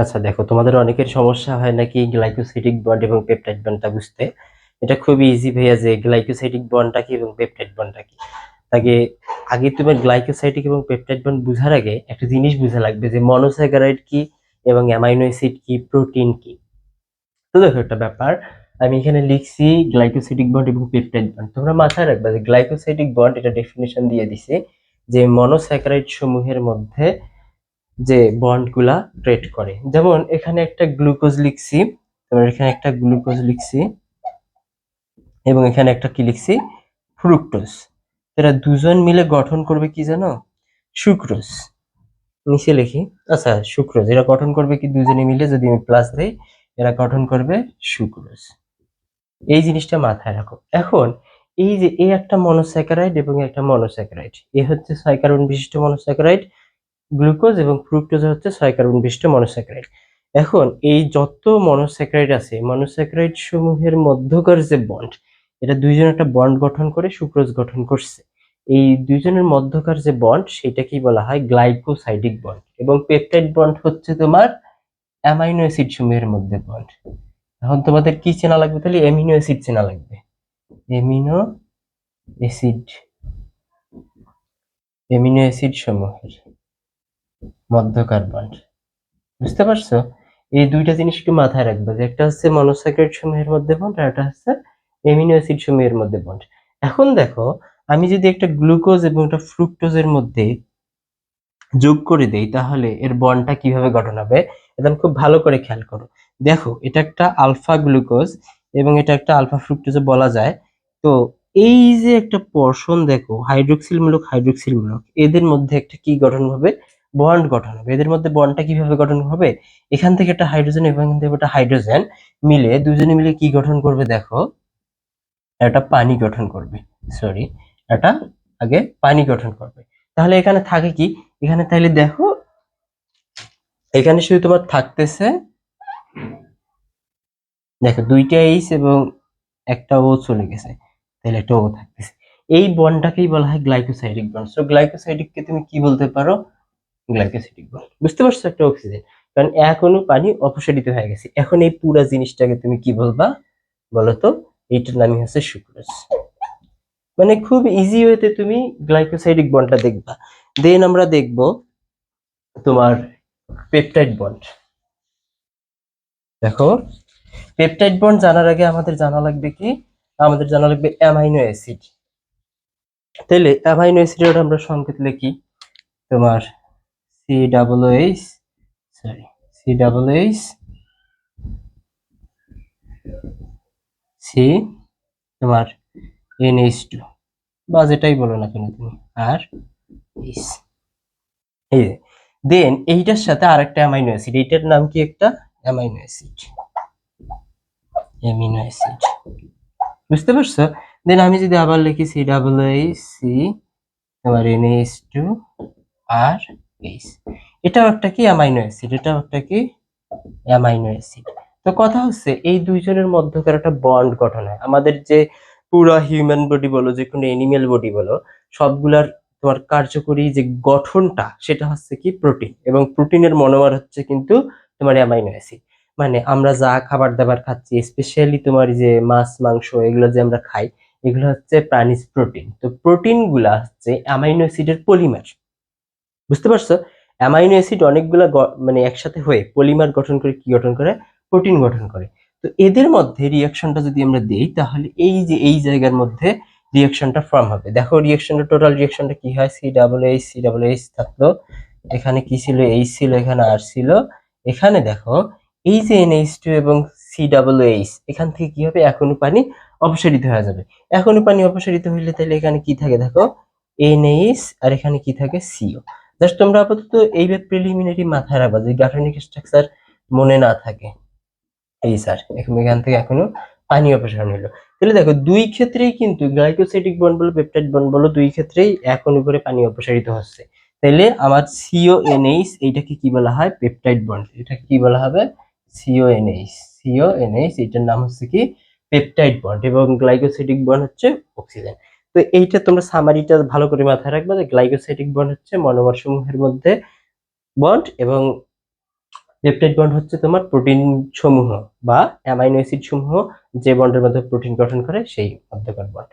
আচ্ছা দেখো, তোমাদের অনেকের সমস্যা হয় নাকি গ্লাইকোসাইডিক বন্ড এবং পেপটাইড বন্ডটা বুঝতে? এটা খুবই ইজি ভাইয়া যে গ্লাইকোসাইডিক বন্ডটা কি এবং পেপটাইড বন্ডটা কি? আগে আগে তোমার গ্লাইকোসাইটিক এবং পেপটাইড বন্ড বুঝার আগে একটা জিনিস বুঝা লাগবে যে মনোস্যাকারাইড কি এবং অ্যামাইনো অ্যাসিড কি প্রোটিন কি? তো দেখো একটা ব্যাপার, আমি এখানে লিখছি গ্লাইকোসাইডিক বন্ড এবং পেপটাইড বন্ড তোমরা মাথায় রাখবে যে গ্লাইকোসাইটিক বন্ড এটা ডেফিনেশন দিয়ে দিছে যে মনোস্যাকারাইড সমূহের মধ্যে যে বন্ডগুলা ট্রেড করে। যেমন এখানে একটা গ্লুকোজ লিখছি, তারপর এখানে একটা গ্লুকোজ লিখছি, এবং এখানে একটা কি লিখছি? ফ্রুক্টোজ এরা দুজন মিলে গঠন করবে কি জানো? সুক্রোজ নিচে লিখি। আচ্ছা সুক্রোজ এরা গঠন করবে কি দুজনে মিলে? যদি আমি প্লাস দেই, এরা গঠন করবে সুক্রোজ এই জিনিসটা মাথায় রাখো। এখন, এই যে, এই একটা মনোস্যাকারাইড এবং একটা মনোস্যাকারাইড এ হচ্ছে সাইকারন বিশিষ্ট মনোস্যাকারাইড গ্লুকোজ এবং ফ্রুক্টোজ হচ্ছে ছয় কার্বন বিশিষ্ট মনোস্যাকারাইড এখন এই যত মনোস্যাকারাইড আছে মনোস্যাকারাইড সমূহের মধ্যকার যে বন্ড এটা দুইজন একটা বন্ড গঠন করে, সুক্রোজ গঠন করছে। এই দুইজনের মধ্যকার যে বন্ড সেটাকেই বলা হয় গ্লাইকোসাইডিক বন্ড এবং পেপটাইড বন্ড হচ্ছে তোমার অ্যামাইনো অ্যাসিড সমূহের মধ্যে বন্ড এখন তোমাদের কি চেনা লাগবে? তাহলে অ্যামিনো অ্যাসিড চেনা লাগবে। অ্যামিনো অ্যাসিড অ্যামিনো অ্যাসিড সমূহের। মধ্যকার বন্ড বুঝতে পারছ? এই দুইটা জিনিস একটু মাথায় রাখবে যে একটা হচ্ছে মনোস্যাকারাইড সমূহের মধ্যে বন্ড আর একটা হচ্ছে অ্যামিনো অ্যাসিড সমূহের মধ্যে বন্ড এখন দেখো, আমি যদি একটা গ্লুকোজ এবং একটা ফ্রুক্টোজের মধ্যে যোগ করে দেই, তাহলে এর বন্ডটা কীভাবে গঠন হবে? একদম খুব ভালো করে খেয়াল করো। দেখো, এটা একটা আলফা গ্লুকোজ এবং এটা একটা আলফা ফ্রুক্টোজে বলা যায়। তো এই যে একটা পোর্শন দেখো হাইড্রোক্সিল মূলক হাইড্রোক্সিল মূলক এদের মধ্যে একটা কি গঠন হবে? বন্ড গঠন হবে। এদের মধ্যে বন্ডটা কীভাবে গঠন হবে? এখান থেকে একটা হাইড্রোজেন এবং এখান থেকে একটা হাইড্রোজেন মিলে দুজনে মিলে কি গঠন করবে দেখো? একটা পানি গঠন করবে সরি এটা আগে পানি গঠন করবে। তাহলে এখানে থাকে কি? এখানে তাহলে দেখো, এখানে শুধু তোমার থাকতেছে, দেখো দুইটা এইচ এবং একটা ও চলে গেছে, তাহলে একটা ও থাকতেছে। এই বন্ডটাকেই বলা হয় গ্লাইকোসাইডিক বন্ড সো গ্লাইকোসাইডিককে তুমি কি বলতে পারো? গ্লাইকোসাইডিক বন্ড বুঝতে পারছ একটা অক্সিজেন কারণ অণু পানি অপসারিত হয়ে গেছে। এখন এই পুরা জিনিসটাকে তুমি কি বলবা? বলো তো এইটার নামই হচ্ছে সুক্রোজ মানে খুব ইজি ওয়েতে তুমি গ্লাইকোসাইডিক বন্ডটা দেখবা। দেন আমরা দেখব তোমার পেপটাইড বন্ড দেখো পেপটাইড বন্ড জানার আগে আমাদের জানা লাগবে কি? আমাদের জানা লাগবে অ্যামাইনো অ্যাসিড তাহলে অ্যামাইনো অ্যাসিডের আমরা সংকেত লিখি তোমার C double H sorry C double H C তোমার এনএইচ টু বা যেটাই বলো না কেন তুমি, আর এইচ এই দেন এইটার সাথে আরেকটা অ্যামাইনো অ্যাসিড এইটার নাম কি একটা? অ্যামাইনো অ্যাসিড অ্যামিনো অ্যাসিড বুঝতে পারছ? দেন আমি যদি আবার লিখি সি ডাবল এইচ সি তোমার এনএইচ টু আর এইচ এটাও একটা কি? অ্যামাইনো অ্যাসিড এটাও একটা কি? অ্যামাইনো অ্যাসিড তো কথা হচ্ছে, এই দুইজনের মধ্যকার একটা বন্ড গঠন হয়। আমাদের যে পুরো হিউম্যান বডি বলো, যে কোনো এনিম্যাল বডি বলো, সবগুলার তোমার কার্যকরী যে গঠনটা, সেটা হচ্ছে কি? প্রোটিন এবং প্রোটিনের মনোমার হচ্ছে কিন্তু তোমার অ্যামাইনো অ্যাসিড মানে আমরা যা খাবার দাবার খাচ্ছি স্পেশালি তোমার যে মাছ, মাংস, এগুলো যে আমরা খাই, এগুলো হচ্ছে প্রাণীজ প্রোটিন তো প্রোটিনগুলা হচ্ছে অ্যামাইনো অ্যাসিডের পলিমার বুঝতে পারছ? অ্যামাইনো অ্যাসিড অনেকগুলা মানে একসাথে হয়ে পলিমার গঠন করে কি গঠন করে? প্রোটিন গঠন করে। তো এদের মধ্যে রিয়াকশনটা যদি আমরা দেই, তাহলে এই যে এই জায়গার মধ্যে রিয়াকশনটা ফর্ম হবে। দেখো রিয়াকশনটা টোটাল রিয়াকশনটা কি হয়? C double H C double H থাকল। এখানে কি ছিল? এইচ ছিল, এখানে আর ছিল। এখানে দেখো এই যে এনএইচ টু এবং সি ডাবল এইচ এখান থেকে কি হবে? এখনও পানি অপসারিত হয়ে যাবে। এখনও পানি অপসারিত হইলে তাহলে এখানে কি থাকে? দেখো এনএইচ আর এখানে কি থাকে? সিও জাস্ট তোমরা আপাতত এইবার প্রিলিমিনারি মাথায় রাখবা যে গাঠনিক স্ট্রাকচার মনে না থাকে। এই স্যার এখন এখান থেকে এখনও পানি অপসারণ হলো। তাহলে দেখো, দুই ক্ষেত্রেই কিন্তু গ্লাইকোসাইডিক বন্ড বলো পেপটাইড বন্ড বলো, দুই ক্ষেত্রেই এক অণু করে পানি অপসারিত হচ্ছে। তাহলে আমার সিও এনএইচ এইটাকে কি বলা হয়? পেপটাইড বন্ড এটাকে কি বলা হবে? সিও এনএইচ সিও এনএইচ এটার নাম হচ্ছে কি? পেপটাইড বন্ড এবং গ্লাইকোসাইডিক বন্ড হচ্ছে অক্সিজেন তো এইটা তোমরা সামারিটা ভালো করে মাথায় রাখবে যে গ্লাইকোসাইটিক বন্ড হচ্ছে মনোমার সমূহের মধ্যে বন্ড এবং পেপটাইড বন্ড হচ্ছে তোমার প্রোটিন সমূহ বা অ্যামাইনো অ্যাসিড সমূহ যে বন্ডের মধ্যে প্রোটিন গঠন করে সেই মধ্যকার বন্ড